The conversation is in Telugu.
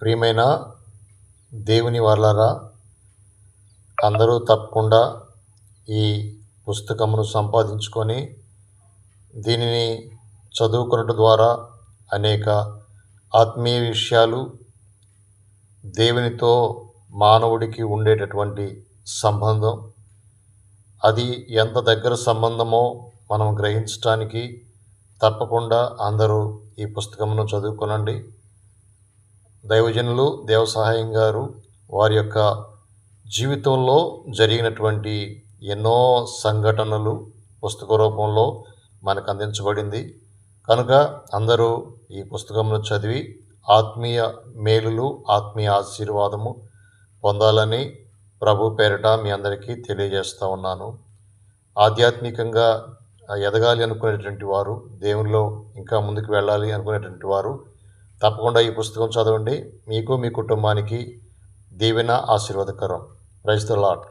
ప్రియమైన దేవుని వాళ్ళరా అందరూ తప్పకుండా ఈ పుస్తకమును సంపాదించుకొని దీనిని చదువుకున్నట ద్వారా అనేక ఆత్మీయ విషయాలు దేవునితో మానవుడికి ఉండేటటువంటి సంబంధం. అది ఎంత దగ్గర సంబంధమో మనం గ్రహించటానికి తప్పకుండా అందరూ ఈ పుస్తకమును చదువుకొనండి. దైవజనులు దేవసహాయం గారు వారి యొక్క జీవితంలో జరిగినటువంటి ఎన్నో సంఘటనలు పుస్తక రూపంలో మనకు అందించబడింది. కనుక అందరూ ఈ పుస్తకంలో చదివి ఆత్మీయ మేలులు ఆత్మీయ ఆశీర్వాదము పొందాలని ప్రభు పేరిట మీ అందరికీ తెలియజేస్తూ ఉన్నాను. ఆధ్యాత్మికంగా ఎదగాలి అనుకునేటువంటి వారు దేవునిలో ఇంకా ముందుకు వెళ్ళాలి అనుకునేటువంటి వారు తప్పకుండా ఈ పుస్తకం చదవండి. మీకు మీ కుటుంబానికి దీవెన ఆశీర్వాదకరం. Praise the lord